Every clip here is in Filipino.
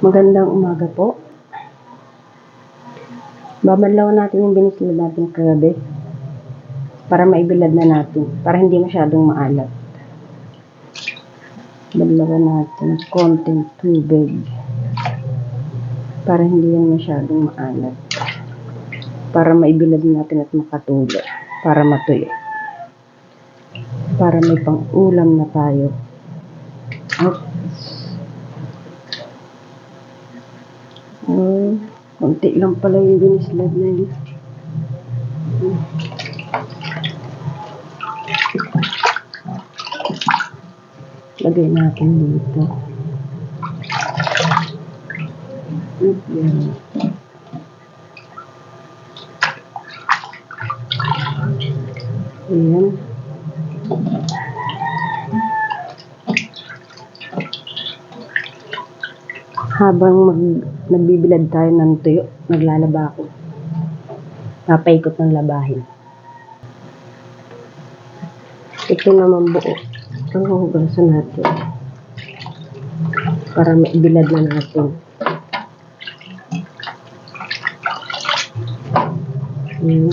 Magandang umaga po. Babanlaw natin yung binislad natin kagabi para maibilad na natin, para hindi masyadong maalat. Banlawan natin konting tubig para hindi yan masyadong maalat. Para maibilad natin at makatulo, para matuyo. Para may pang-ulam na tayo. Oops. Konti lang pala yung binislad na yun. Lagay natin dito. Yan. Ayan. Habang mag, nagbibilad tayo ng tuyo, naglalaba ako. Papaikot ng labahin. Ito naman buo. Ang huhugasan natin. Para maibilad na natin. Ayan.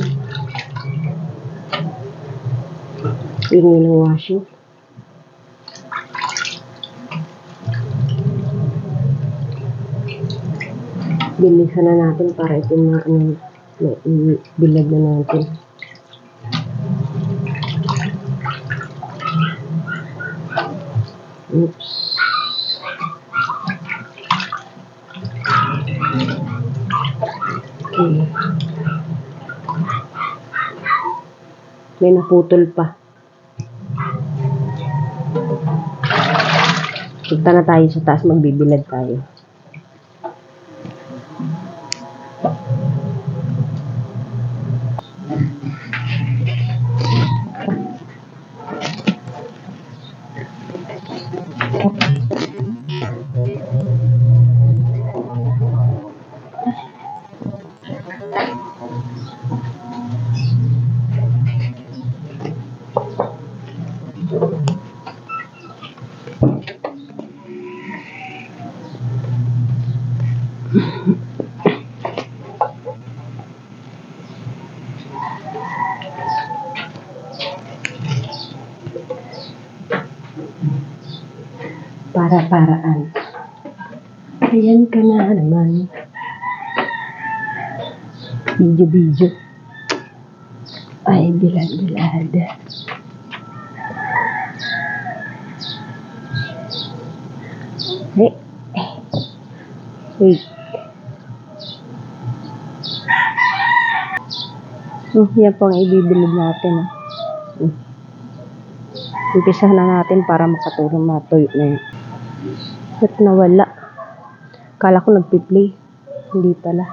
Yun yun ang washing. Bilisan na natin para ito na ano, na bilad na natin. Oops. Okay. May naputol pa. Punta na tayo sa taas, magbibilad tayo. Para-paraan. Ayan ka na naman. Video-video. Ay, bilad-bilad. Hey. Wait. Hmm, yan po ang ibibilad natin. ah. Hmm. Umpisa na natin para makatulong matuyo na yun. Ba't nawala? Kala ko nagpi-play. Hindi pala.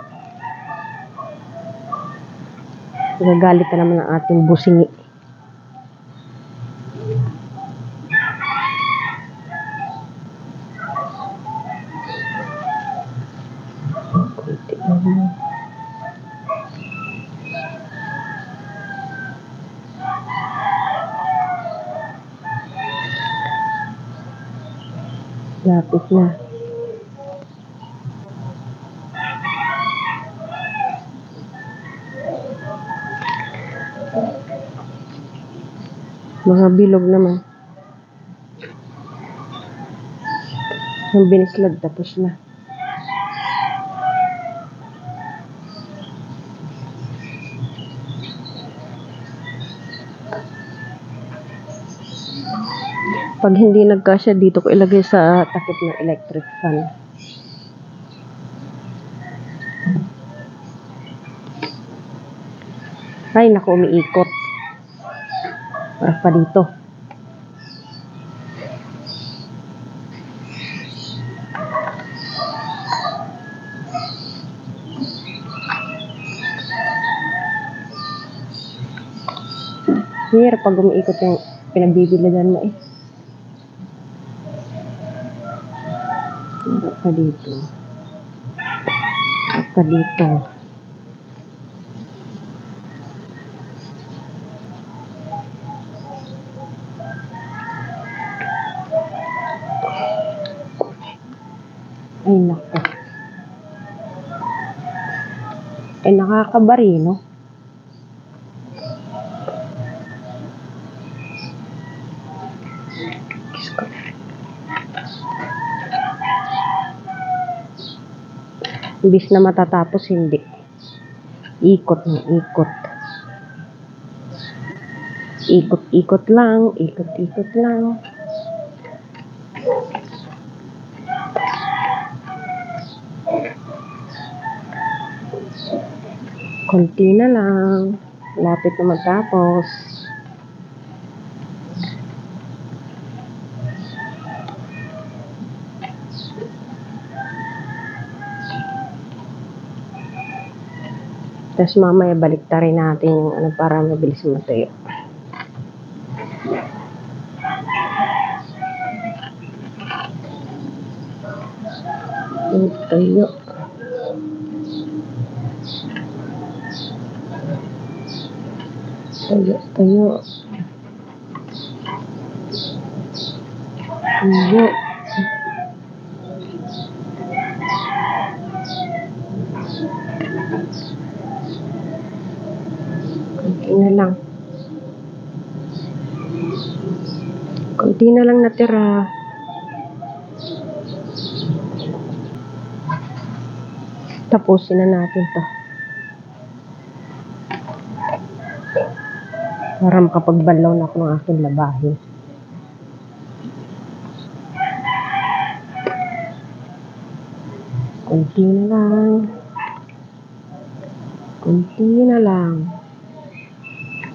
Nagagalit na naman ang ating busingi. Kunti lang. Lapit na. Mga bilog naman. Yung binislad tapos na. Pag hindi nagkasya dito ko ilagay sa takip ng electric fan. Ay, naku, umiikot. Para pa dito. Here, pag umiikot yung pinagbibilidan mo eh. Para pa dito. Para pa dito. Ay, naku. Eh, nakakabari, no? Diyos ko. Imbis na matatapos, hindi. Ikot ng ikot. Ikot-ikot lang, ikot-ikot lang. Konti na lang. Lapit na matapos. Tapos mamaya balik rin natin yung ano para mabilis matuyo. Tuyo. Tuyo, tuyo. Tuyo. Kunti na lang. Kunti na lang natira. Tapusin na natin to. Para makapagbalaw na ako ng aking labahin. Kunti na lang. Kunti na lang.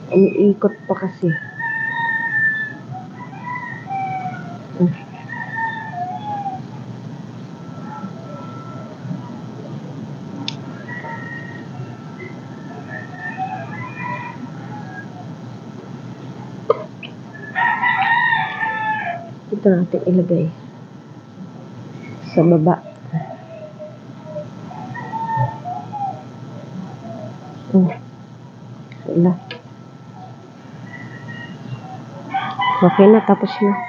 Umiikot pa kasi. Ito natin ilagay sa baba. Oh. Wala. Okay na, tapos na.